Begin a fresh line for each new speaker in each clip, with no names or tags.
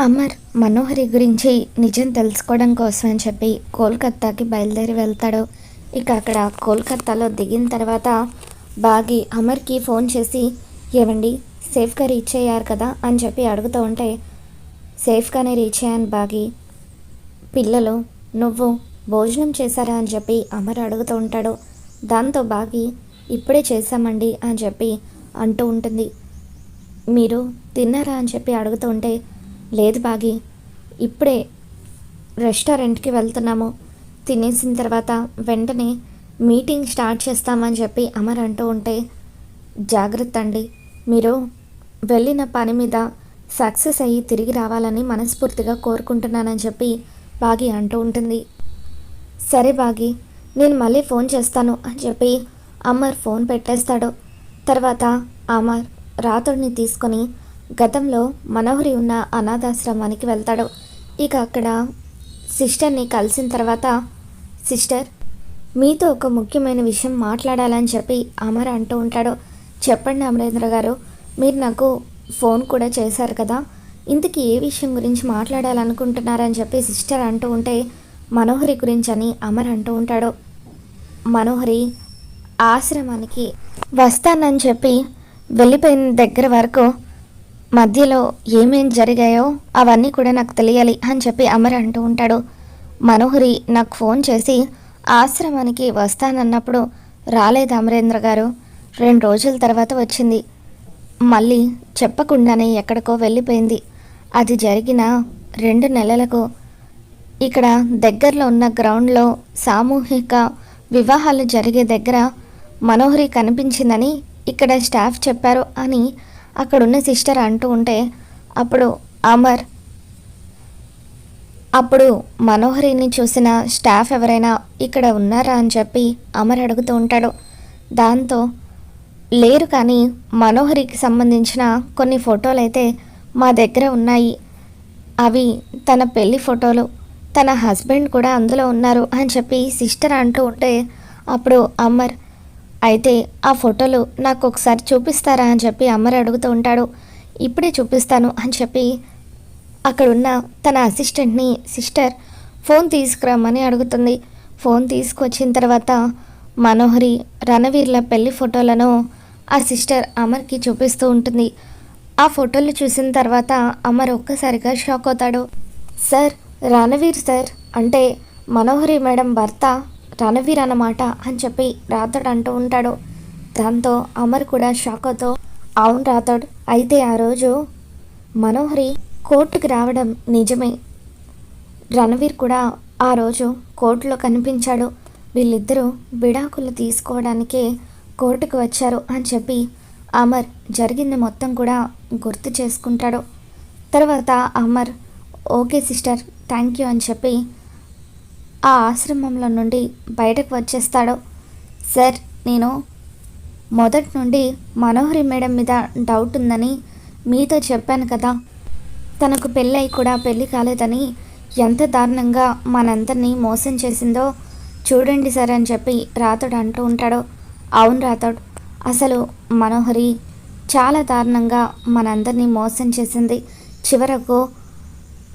అమర్ మనోహరి గురించి నిజం తెలుసుకోవడం కోసం అని చెప్పి కోల్కత్తాకి బయలుదేరి వెళ్తాడు. ఇక అక్కడ కోల్కత్తాలో దిగిన తర్వాత బాగి అమర్కి ఫోన్ చేసి ఏవండి సేఫ్గా రీచ్ అయ్యారు కదా? అని చెప్పి అడుగుతూ ఉంటే సేఫ్గానే రీచ్ అయ్యాను బాగి. పిల్లలు నువ్వు భోజనం చేశారా? అని చెప్పి అమర్ అడుగుతూ ఉంటాడు. దాంతో బాగి ఇప్పుడే చేశామండి అని చెప్పి అంటూ ఉంటుంది. మీరు తిన్నారా? అని చెప్పి అడుగుతూ ఉంటే లేదు బాగి ఇప్పుడే రెస్టారెంట్కి వెళ్తున్నాము. తినేసిన తర్వాత వెంటనే మీటింగ్ స్టార్ట్ చేస్తామని చెప్పి అమర్ అంటూ ఉంటే జాగ్రత్త అండి మీరు వెళ్ళిన పని మీద సక్సెస్ అయ్యి తిరిగి రావాలని మనస్ఫూర్తిగా కోరుకుంటున్నానని చెప్పి బాగి అంటూ ఉంటుంది. సరే బాగి నేను మళ్ళీ ఫోన్ చేస్తాను అని చెప్పి అమర్ ఫోన్ పెట్టేస్తాడు. తర్వాత అమర్ రాతుడిని తీసుకొని గతంలో మనోహరి ఉన్న అనాథాశ్రమానికి వెళ్తాడు. ఇక అక్కడ సిస్టర్ని కలిసిన తర్వాత సిస్టర్ మీతో ఒక ముఖ్యమైన విషయం మాట్లాడాలని చెప్పి అమర్ అంటూ ఉంటాడు. చెప్పండి అమరేంద్ర గారు మీరు నాకు ఫోన్ కూడా చేశారు కదా. ఇంతకీ ఏ విషయం గురించి మాట్లాడాలనుకుంటున్నారని చెప్పి సిస్టర్ అంటూ ఉంటే మనోహరి గురించి అని అమర్ అంటూ ఉంటాడు. మనోహరి ఆశ్రమానికి వస్తానని చెప్పి వెళ్ళిపోయిన దగ్గర వరకు మధ్యలో ఏమేం జరిగాయో అవన్నీ కూడా నాకు తెలియాలి అని చెప్పి అమర్ అంటూ ఉంటాడు. మనోహరి నాకు ఫోన్ చేసి ఆశ్రమానికి వస్తానన్నప్పుడు రాలేదు అమరేంద్ర గారు. రెండు రోజుల తర్వాత వచ్చింది. మళ్ళీ చెప్పకుండానే ఎక్కడికో వెళ్ళిపోయింది. అది జరిగిన రెండు నెలలకు ఇక్కడ దగ్గరలో ఉన్న గ్రౌండ్లో సామూహిక వివాహాలు జరిగే దగ్గర మనోహరి కనిపించిందని ఇక్కడ స్టాఫ్ చెప్పారు అని అక్కడున్న సిస్టర్ అంటూ ఉంటే అప్పుడు అమర్ అప్పుడు మనోహరిని చూసిన స్టాఫ్ ఎవరైనా ఇక్కడ ఉన్నారా అని చెప్పి అమర్ అడుగుతూ ఉంటాడు. దాంతో లేరు కానీ మనోహరికి సంబంధించిన కొన్ని ఫోటోలు అయితే మా దగ్గర ఉన్నాయి. అవి తన పెళ్ళి ఫోటోలు. తన హస్బెండ్ కూడా అందులో ఉన్నారు అని చెప్పి సిస్టర్ అంటూ ఉంటే అప్పుడు అమర్ అయితే ఆ ఫోటోలు నాకు ఒకసారి చూపిస్తారా అని చెప్పి అమ్మర్ అడుగుతూ ఉంటాడు. ఇప్పుడే చూపిస్తాను అని చెప్పి అక్కడున్న తన అసిస్టెంట్ని సిస్టర్ ఫోన్ తీసుకురమ్మని అడుగుతుంది. ఫోన్ తీసుకొచ్చిన తర్వాత మనోహరి రణవీర్ల పెళ్ళి ఫోటోలను ఆ సిస్టర్ అమర్కి చూపిస్తూ ఉంటుంది. ఆ ఫోటోలు చూసిన తర్వాత అమర్ ఒక్కసారిగా షాక్ అవుతాడు. సార్ రణవీర్ సార్ అంటే మనోహరి మేడం భర్త రణవీర్ అన్నమాట అని చెప్పి రాథోడ్ అంటూ ఉంటాడు. దాంతో అమర్ కూడా షాక్ అవుతూ అవును రాథోడ్ అయితే ఆ రోజు మనోహరి కోర్టుకు రావడం నిజమే. రణవీర్ కూడా ఆ రోజు కోర్టులో కనిపించాడు. వీళ్ళిద్దరూ విడాకులు తీసుకోవడానికే కోర్టుకు వచ్చారు అని చెప్పి అమర్ జరిగింది మొత్తం కూడా గుర్తు చేసుకుంటాడు. తర్వాత Amar okay sister thank you అని చెప్పి ఆ ఆశ్రమంలో నుండి బయటకు వచ్చేస్తాడో? సార్ నేను మొదటి నుండి మనోహరి మేడం మీద డౌట్ ఉందని మీతో చెప్పాను కదా. తనకు పెళ్ళై కూడా పెళ్ళి కాలేదని ఎంత దారుణంగా మనందరినీ మోసం చేసిందో చూడండి సార్ అని చెప్పి రాతోడు అంటూ ఉంటాడో? అవును రాతోడు అసలు మనోహరి చాలా దారుణంగా మనందరినీ మోసం చేసింది. చివరకు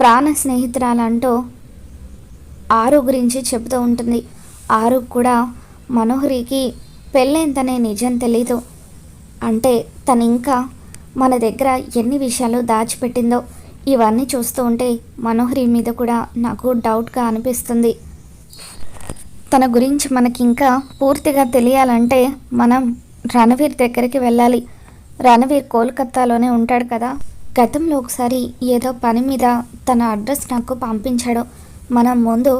ప్రాణ స్నేహితురాలంటూ ఆరు గురించి చెబుతూ ఉంటుంది. ఆరు కూడా మనోహరికి పెళ్ళైందనే నిజం తెలీదు. అంటే తను ఇంకా మన దగ్గర ఎన్ని విషయాలు దాచిపెట్టిందో ఇవన్నీ చూస్తూ ఉంటే మనోహరి మీద కూడా నాకు డౌట్గా అనిపిస్తుంది. తన గురించి మనకి ఇంకా పూర్తిగా తెలియాలంటే మనం రణవీర్ దగ్గరికి వెళ్ళాలి. రణవీర్ కోల్కత్తాలోనే ఉంటాడు కదా. గతంలో ఒకసారి ఏదో పని మీద తన అడ్రస్ నాకు పంపించాడు. మనం ముందు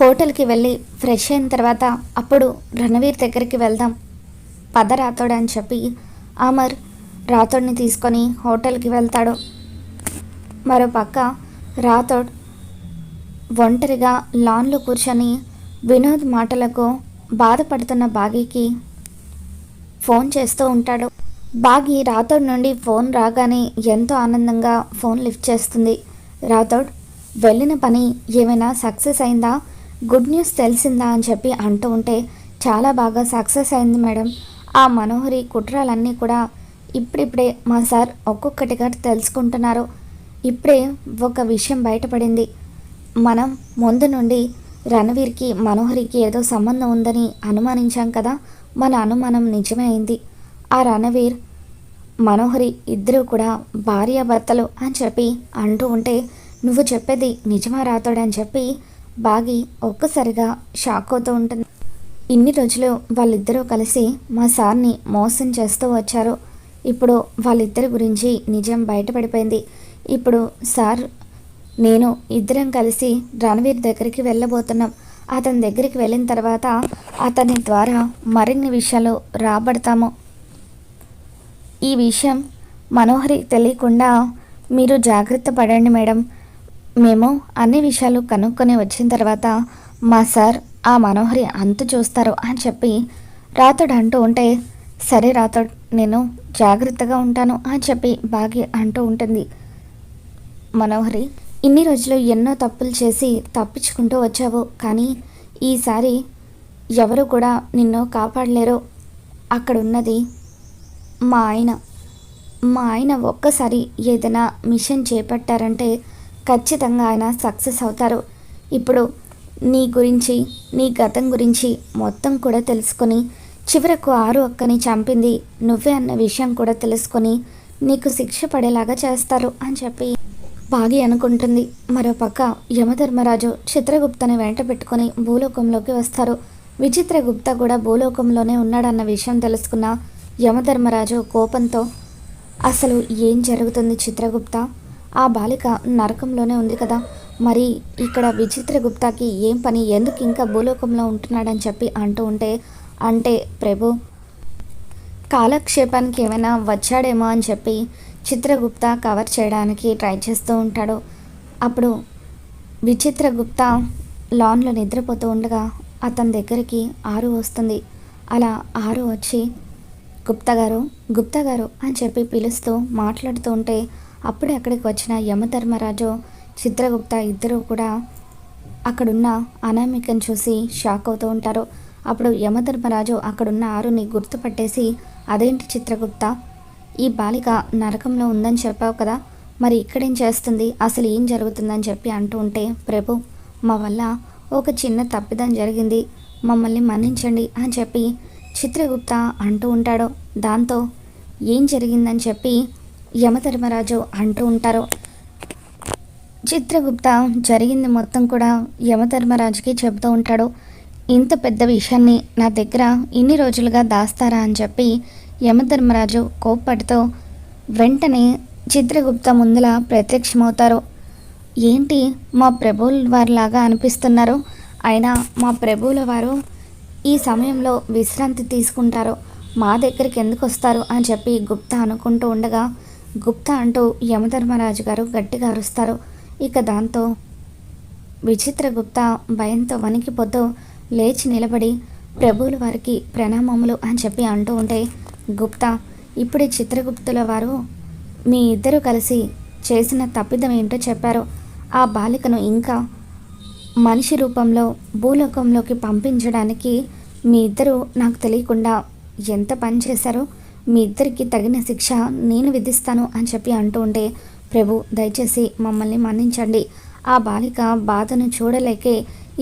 హోటల్కి వెళ్ళి ఫ్రెష్ అయిన తర్వాత అప్పుడు రణవీర్ దగ్గరికి వెళ్దాం. పద రాతోడు అని చెప్పి అమర్ రాతోడ్ని తీసుకొని హోటల్కి వెళ్తాడు. మరో పక్క రాతోడ్ ఒంటరిగా లాన్లో కూర్చొని వినోద్ మాటలకు బాధపడుతున్న బాగీకి ఫోన్ చేస్తూ ఉంటాడు. బాగి రాతోడ్ నుండి ఫోన్ రాగానే ఎంతో ఆనందంగా ఫోన్ లిఫ్ట్ చేస్తుంది. రాతోడ్ వెళ్ళిన పని ఏమైనా సక్సెస్ అయిందా? గుడ్ న్యూస్ తెలిసిందా అని చెప్పి అంటూ ఉంటే చాలా బాగా సక్సెస్ అయింది మేడం. ఆ మనోహరి కుట్రాలన్నీ కూడా ఇప్పుడిప్పుడే మా సార్ ఒక్కొక్కటిగా తెలుసుకుంటున్నారు. ఇప్పుడే ఒక విషయం బయటపడింది. మనం ముందు నుండి రణవీర్కి మనోహరికి ఏదో సంబంధం ఉందని అనుమానించాం కదా? మన అనుమానం నిజమే అయింది. ఆ రణవీర్ మనోహరి ఇద్దరూ కూడా భార్యాభర్తలు అని చెప్పి అంటూ ఉంటే నువ్వు చెప్పేది నిజమా రాతాడని చెప్పి బాగి ఒక్కసారిగా షాక్ అవుతూ ఉంటుంది. ఇన్ని రోజులు వాళ్ళిద్దరూ కలిసి మా సార్ని మోసం చేస్తూ వచ్చారు. ఇప్పుడు వాళ్ళిద్దరి గురించి నిజం బయటపడిపోయింది. ఇప్పుడు సార్ నేను ఇద్దరం కలిసి రణవీర్ దగ్గరికి వెళ్ళబోతున్నాం. అతని దగ్గరికి వెళ్ళిన తర్వాత అతని ద్వారా మరిన్ని విషయాలు రాబడతాము. ఈ విషయం మనోహరి తెలియకుండా మీరు జాగ్రత్త పడండి మేడం. మేము అన్ని విషయాలు కనుక్కొని వచ్చిన తర్వాత మా సార్ ఆ మనోహరి అంత చూస్తారు అని చెప్పి రాతోడు అంటూ ఉంటే సరే రాతోడు నేను జాగ్రత్తగా ఉంటాను అని చెప్పి బాగి అంటూ ఉంటుంది. మనోహరి ఇన్ని రోజులు ఎన్నో తప్పులు చేసి తప్పించుకుంటూ వచ్చావు కానీ ఈసారి ఎవరు కూడా నిన్ను కాపాడలేరు. అక్కడున్నది మా ఆయన. మా ఆయన ఒక్కసారి ఏదైనా మిషన్ చేపట్టారంటే ఖచ్చితంగా ఆయన సక్సెస్ అవుతారు. ఇప్పుడు నీ గురించి నీ గతం గురించి మొత్తం కూడా తెలుసుకొని చివరకు ఆరు అక్కని చంపింది నువ్వే అన్న విషయం కూడా తెలుసుకొని నీకు శిక్ష పడేలాగా చేస్తారు అని చెప్పి బాగి అనుకుంటుంది. మరోపక్క యమధర్మరాజు చిత్రగుప్తని వెంట పెట్టుకుని భూలోకంలోకి వస్తారు. విచిత్రగుప్త కూడా భూలోకంలోనే ఉన్నాడన్న విషయం తెలుసుకున్న యమధర్మరాజు కోపంతో అసలు ఏం జరుగుతుంది చిత్రగుప్త? ఆ బాలిక నరకంలోనే ఉంది కదా. మరి ఇక్కడ విచిత్ర గుప్తాకి ఏం పని? ఎందుకు ఇంకా భూలోకంలో ఉంటున్నాడని చెప్పి అంటూ ఉంటే అంటే ప్రభు కాలక్షేపానికి ఏమైనా వచ్చాడేమో అని చెప్పి చిత్రగుప్త కవర్ చేయడానికి ట్రై చేస్తూ ఉంటాడు. అప్పుడు విచిత్రగుప్త లాన్లో నిద్రపోతూ ఉండగా అతని దగ్గరికి ఆరు వస్తుంది. అలా ఆరు వచ్చి గుప్తా గారు గుప్తా గారు అని చెప్పి పిలుస్తూ మాట్లాడుతూ ఉంటే అప్పుడే అక్కడికి వచ్చిన యమధర్మరాజు చిత్రగుప్త ఇద్దరు కూడా అక్కడున్న అనామికను చూసి షాక్ అవుతూ ఉంటారు. అప్పుడు యమధర్మరాజు అక్కడున్న ఆరుని గుర్తుపట్టేసి అదేంటి చిత్రగుప్త? ఈ బాలిక నరకంలో ఉందని చెప్పావు కదా మరి ఇక్కడేం చేస్తుంది? అసలు ఏం జరుగుతుందని చెప్పి అంటూ ఉంటే ప్రభు మా వల్ల ఒక చిన్న తప్పిదం జరిగింది. మమ్మల్ని మన్నించండి అని చెప్పి చిత్రగుప్త అంటూ ఉంటాడు. దాంతో ఏం జరిగిందని చెప్పి యమధర్మరాజు అంటూ ఉంటారు. చిత్రగుప్త జరిగింది మొత్తం కూడా యమధర్మరాజుకి చెబుతూ ఉంటాడు. ఇంత పెద్ద విషయాన్ని నా దగ్గర ఇన్ని రోజులుగా దాస్తారా అని చెప్పి యమధర్మరాజు కోప్పటితో వెంటనే చిత్రగుప్త ముందల ప్రత్యక్షమవుతారు. ఏంటి మా ప్రభువుల వారిలాగా అనిపిస్తున్నారు? అయినా మా ప్రభువుల వారు ఈ సమయంలో విశ్రాంతి తీసుకుంటారు. మా దగ్గరికి ఎందుకు వస్తారు అని చెప్పి గుప్తా అనుకుంటూ ఉండగా గుప్తా అంటూ యమధర్మరాజు గారు గట్టిగా అరుస్తారు. ఇక దాంతో విచిత్ర గుప్తా భయంతో వణికిపోతూ లేచి నిలబడి ప్రభువులు వారికి ప్రణామములు అని చెప్పి అంటూ ఉంటే గుప్తా ఇప్పుడే చిత్రగుప్తుల వారు మీ ఇద్దరు కలిసి చేసిన తప్పిదం ఏంటో చెప్పారు. ఆ బాలికను ఇంకా మనిషి రూపంలో భూలోకంలోకి పంపించడానికి మీ ఇద్దరు నాకు తెలియకుండా ఎంత పని చేశారో? మీ ఇద్దరికి తగిన శిక్ష నేను విధిస్తాను అని చెప్పి అంటూ ఉంటే ప్రభు దయచేసి మమ్మల్ని మన్నించండి. ఆ బాలిక బాధను చూడలేకే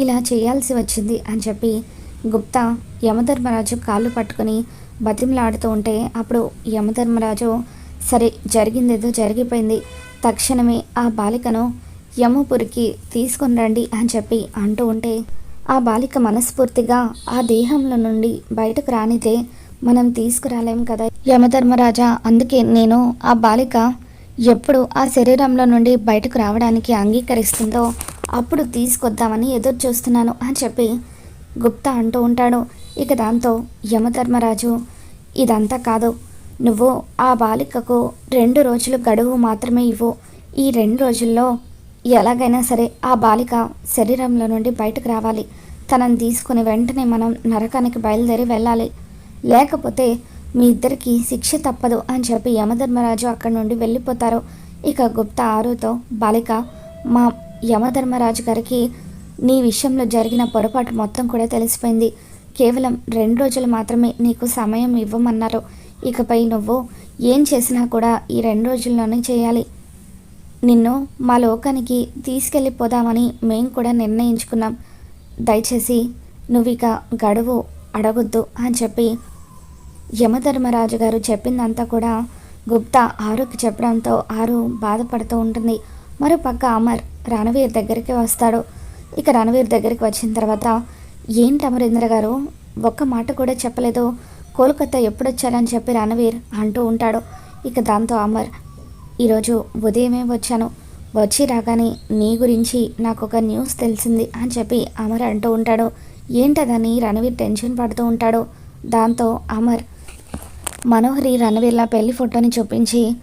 ఇలా చేయాల్సి వచ్చింది అని చెప్పి గుప్తా యమధర్మరాజు కాళ్ళు పట్టుకొని బతిమలాడుతూ ఉంటే అప్పుడు యమధర్మరాజు సరే జరిగిందేదో జరిగిపోయింది. తక్షణమే ఆ బాలికను యమపురికి తీసుకుని రండి అని చెప్పి అంటూ ఉంటే ఆ బాలిక మనస్ఫూర్తిగా ఆ దేహంలో నుండి బయటకు రానిదే మనం తీసుకురాలేం కదా? యమధర్మరాజా అందుకే నేను ఆ బాలిక ఎప్పుడు ఆ శరీరంలో నుండి బయటకు రావడానికి అంగీకరిస్తుందో అప్పుడు తీసుకొద్దామని ఎదురు చూస్తున్నాను అని చెప్పి గుప్తా అంటూ ఉంటాడు. ఇక దాంతో యమధర్మరాజు ఇదంతా కాదు. నువ్వు ఆ బాలికకు రెండు రోజులు గడువు మాత్రమే ఇవ్వు. ఈ రెండు రోజుల్లో ఎలాగైనా సరే ఆ బాలిక శరీరంలో నుండి బయటకు రావాలి. తనని తీసుకుని వెంటనే మనం నరకానికి బయలుదేరి వెళ్ళాలి. లేకపోతే మీ ఇద్దరికి శిక్ష తప్పదు అని చెప్పి యమధర్మరాజు అక్కడి నుండి వెళ్ళిపోతారు. ఇక గుప్త ఆరుతో బాలిక మా యమధర్మరాజు గారికి నీ విషయంలో జరిగిన పొరపాటు మొత్తం కూడా తెలిసిపోయింది. కేవలం రెండు రోజులు మాత్రమే నీకు సమయం ఇవ్వమన్నారు. ఇకపై నువ్వు ఏం చేసినా కూడా ఈ రెండు రోజుల్లోనే చేయాలి. నిన్ను మా లోకానికి తీసుకెళ్ళిపోదామని మేము కూడా నిర్ణయించుకున్నాం. దయచేసి నువ్వు ఇక గడువు అడగొద్దు అని చెప్పి యమధర్మరాజు గారు చెప్పిందంతా కూడా గుప్తా ఆరుకి చెప్పడంతో ఆరు బాధపడుతూ ఉంటుంది. మరోపక్క అమర్ రణవీర్ దగ్గరికి వస్తాడు. ఇక రణవీర్ దగ్గరికి వచ్చిన తర్వాత ఏంటి అమరేంద్ర గారు? ఒక్క మాట కూడా చెప్పలేదు. కోల్కతా ఎప్పుడు వచ్చారని చెప్పి రణవీర్ అంటూ ఉంటాడు. ఇక దాంతో అమర్ ఈరోజు ఉదయమే వచ్చాను. వచ్చి రాగానే నీ గురించి నాకు ఒక న్యూస్ తెలిసింది అని చెప్పి అమర్ అంటూ ఉంటాడు. ఏంటదని? రణవీర్ టెన్షన్ పడుతూ ఉంటాడు. దాంతో అమర్ మనోహరి రణవీర్ల పెళ్ళి ఫోటోని చూపించి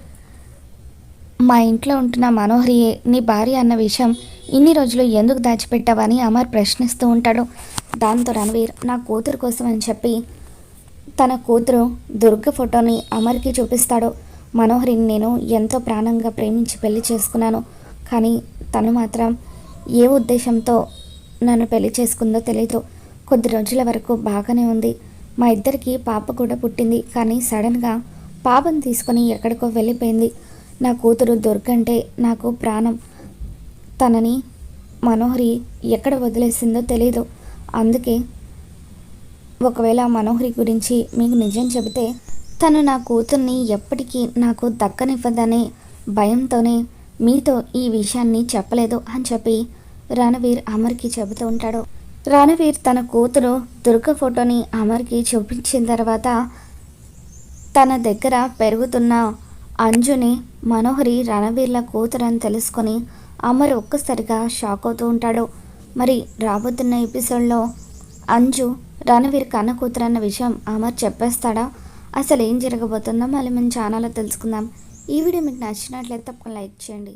మా ఇంట్లో ఉంటున్న మనోహరియే నీ భార్య అన్న విషయం ఇన్ని రోజులు ఎందుకు దాచిపెట్టావని అమర్ ప్రశ్నిస్తూ ఉంటాడు. దాంతో రణవీర్ నా కూతురు కోసం అని చెప్పి తన కూతురు దుర్గ ఫోటోని అమర్కి చూపిస్తాడు. మనోహరిని నేను ఎంతో ప్రాణంగా ప్రేమించి పెళ్ళి చేసుకున్నాను. కానీ తను మాత్రం ఏ ఉద్దేశంతో నన్ను పెళ్ళి చేసుకుందో తెలీదు. కొద్ది రోజుల వరకు బాగానే ఉంది. మా ఇద్దరికి పాప కూడా పుట్టింది. కానీ సడన్గా పాపను తీసుకొని ఎక్కడికో వెళ్ళిపోయింది. నా కూతురు దుర్గంటే నాకు ప్రాణం. తనని మనోహరి ఎక్కడ వదిలేసిందో తెలీదు. అందుకే ఒకవేళ మనోహరి గురించి మీకు నిజం చెబితే తను నా కూతుర్ని ఎప్పటికీ నాకు దక్కనివ్వదనే భయంతోనే మీతో ఈ విషయాన్ని చెప్పలేదు అని చెప్పి రణవీర్ అమర్కి చెబుతూ ఉంటాడు. రణవీర్ తన కూతురు దుర్గ ఫోటోని అమర్కి చూపించిన తర్వాత తన దగ్గర పెరుగుతున్న అంజుని మనోహరి రణవీర్ల కూతురని తెలుసుకొని అమర్ ఒక్కసారిగా షాక్ అవుతూ ఉంటాడు. మరి రాబోతున్న ఎపిసోడ్లో అంజు రణవీర్ కన్న కూతురన్న విషయం అమర్ చెప్పేస్తాడా? అసలు ఏం జరగబోతుందో మళ్ళీ మన ఛానల్లో తెలుసుకుందాం. ఈ వీడియో మీకు నచ్చినట్లయితే తప్పకుండా లైక్ చేయండి.